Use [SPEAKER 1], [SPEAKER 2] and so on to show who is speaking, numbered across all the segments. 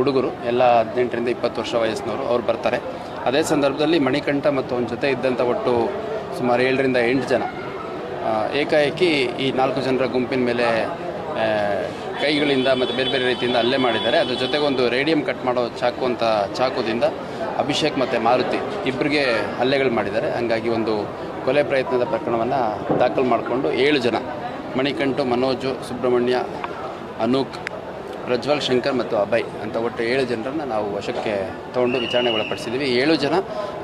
[SPEAKER 1] ಹುಡುಗರು, ಎಲ್ಲ ಹದಿನೆಂಟರಿಂದ ಇಪ್ಪತ್ತು ವರ್ಷ ವಯಸ್ಸಿನವರು ಅವ್ರು ಬರ್ತಾರೆ. ಅದೇ ಸಂದರ್ಭದಲ್ಲಿ ಮಣಿಕಂಠ ಮತ್ತು ಅವನ ಜೊತೆ ಇದ್ದಂಥ ಒಟ್ಟು ಸುಮಾರು ಏಳರಿಂದ ಎಂಟು ಜನ. ಏಕಾಏಕಿ ಈ ನಾಲ್ಕು ಜನರ ಗುಂಪಿನ ಮೇಲೆ ಕೈಗಳಿಂದ ಮತ್ತು ಬೇರೆ ಬೇರೆ ರೀತಿಯಿಂದ ಹಲ್ಲೆ ಮಾಡಿದ್ದಾರೆ. ಅದ್ರ ಜೊತೆಗೆ ಒಂದು ರೇಡಿಯಂ ಕಟ್ ಮಾಡೋ ಚಾಕು ಅಂತ, ಚಾಕುದಿಂದ ಅಭಿಷೇಕ್ ಮತ್ತು ಮಾರುತಿ ಇಬ್ಬರಿಗೆ ಹಲ್ಲೆಗಳು ಮಾಡಿದ್ದಾರೆ. ಹಂಗಾಗಿ ಒಂದು ಕೊಲೆ ಪ್ರಯತ್ನದ ಪ್ರಕರಣವನ್ನು ದಾಖಲು ಮಾಡಿಕೊಂಡು ಏಳು ಜನ, ಮಣಿಕಂಠು, ಮನೋಜು, ಸುಬ್ರಹ್ಮಣ್ಯ, ಅನೂಕ್ ಪ್ರಜ್ವಲ್ ಶಂಕರ್ ಮತ್ತು ಅಭಯ್ ಅಂತ ಒಟ್ಟು ಏಳು ಜನರನ್ನು ನಾವು ವಶಕ್ಕೆ ತಗೊಂಡು ವಿಚಾರಣೆ ಒಳಪಡಿಸಿದ್ದೀವಿ ಏಳು ಜನ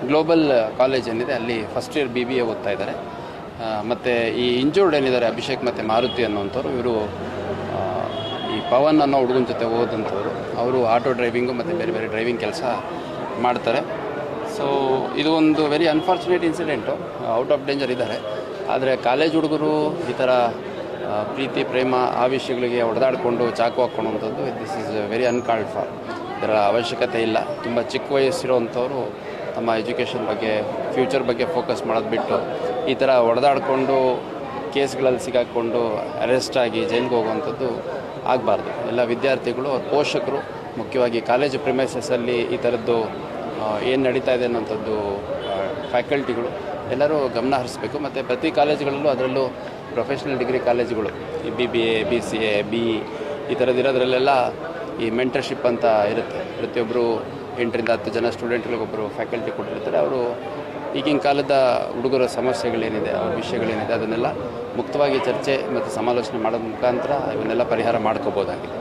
[SPEAKER 1] ಗ್ಲೋಬಲ್ ಕಾಲೇಜ್ ಏನಿದೆ, ಅಲ್ಲಿ first year B B A ಓದ್ತಾ ಇದ್ದಾರೆ. ಮತ್ತು ಈ ಇಂಜೂರ್ಡ್ ಏನಿದ್ದಾರೆ, ಅಭಿಷೇಕ್ ಮತ್ತು ಮಾರುತಿ ಅನ್ನೋಂಥವ್ರು ಇವರು ಈ ಪವನ್ ಅನ್ನೋ ಹುಡುಗನ ಜೊತೆ ಹೋದಂಥವ್ರು ಅವರು ಆಟೋ ಡ್ರೈವಿಂಗು ಮತ್ತು ಬೇರೆ ಬೇರೆ ಡ್ರೈವಿಂಗ್ ಕೆಲಸ ಮಾಡ್ತಾರೆ. ಸೊ ಇದು ಒಂದು very unfortunate incident out of danger ಇದ್ದಾರೆ. ಆದರೆ ಕಾಲೇಜ್ ಹುಡುಗರು ಈ ಥರ ಪ್ರೀತಿ, ಪ್ರೇಮ ಆ ವಿಷಯಗಳಿಗೆ ಹೊಡೆದಾಡಿಕೊಂಡು ಚಾಕು ಹಾಕ್ಕೊಳ್ಳುವಂಥದ್ದು this is very uncalled for ಇದರ ಅವಶ್ಯಕತೆ ಇಲ್ಲ. ತುಂಬ ಚಿಕ್ಕ ವಯಸ್ಸಿರುವಂಥವ್ರು ತಮ್ಮ ಎಜುಕೇಷನ್ ಬಗ್ಗೆ, ಫ್ಯೂಚರ್ ಬಗ್ಗೆ ಫೋಕಸ್ ಮಾಡೋದು ಬಿಟ್ಟು ಈ ಥರ ಹೊಡೆದಾಡಿಕೊಂಡು ಕೇಸ್ಗಳಲ್ಲಿ ಸಿಗಾಕ್ಕೊಂಡು ಅರೆಸ್ಟ್ ಆಗಿ ಜೈಲಿಗೆ ಹೋಗುವಂಥದ್ದು ಆಗಬಾರ್ದು. ಎಲ್ಲ ವಿದ್ಯಾರ್ಥಿಗಳು ಅವ್ರ ಪೋಷಕರು, ಮುಖ್ಯವಾಗಿ ಕಾಲೇಜು ಪ್ರಿಮೈಸಸ್ಸಲ್ಲಿ ಈ ಥರದ್ದು ಏನು ನಡೀತಾ ಇದೆ ಅನ್ನೋಂಥದ್ದು ಫ್ಯಾಕಲ್ಟಿಗಳು ಎಲ್ಲರೂ ಗಮನ ಹರಿಸಬೇಕು. ಮತ್ತು ಪ್ರತಿ ಕಾಲೇಜುಗಳಲ್ಲೂ ಅದರಲ್ಲೂ ಪ್ರೊಫೆಷ್ನಲ್ ಡಿಗ್ರಿ ಕಾಲೇಜುಗಳು ಈ B B A B C A B E ಈ ಥರದ್ದು ಇರೋದ್ರಲ್ಲೆಲ್ಲ ಈ ಮೆಂಟರ್ಶಿಪ್ ಅಂತ ಇರುತ್ತೆ. ಪ್ರತಿಯೊಬ್ಬರು ಎಂಟರಿಂದ ಹತ್ತು ಜನ ಸ್ಟೂಡೆಂಟ್ಗಳಿಗೊಬ್ಬರು ಫ್ಯಾಕಲ್ಟಿ ಕೊಟ್ಟಿರ್ತಾರೆ. ಅವರು ಈಗಿನ ಕಾಲದ ಹುಡುಗರ ಸಮಸ್ಯೆಗಳೇನಿದೆ ಅವ್ರ ವಿಷಯಗಳೇನಿದೆ, ಅದನ್ನೆಲ್ಲ ಮುಕ್ತವಾಗಿ ಚರ್ಚೆ ಮತ್ತು ಸಮಾಲೋಚನೆ ಮಾಡೋದ್ರ ಮುಖಾಂತರ ಇವನ್ನೆಲ್ಲ ಪರಿಹಾರ ಮಾಡ್ಕೋಬೋದಾಗಿದೆ.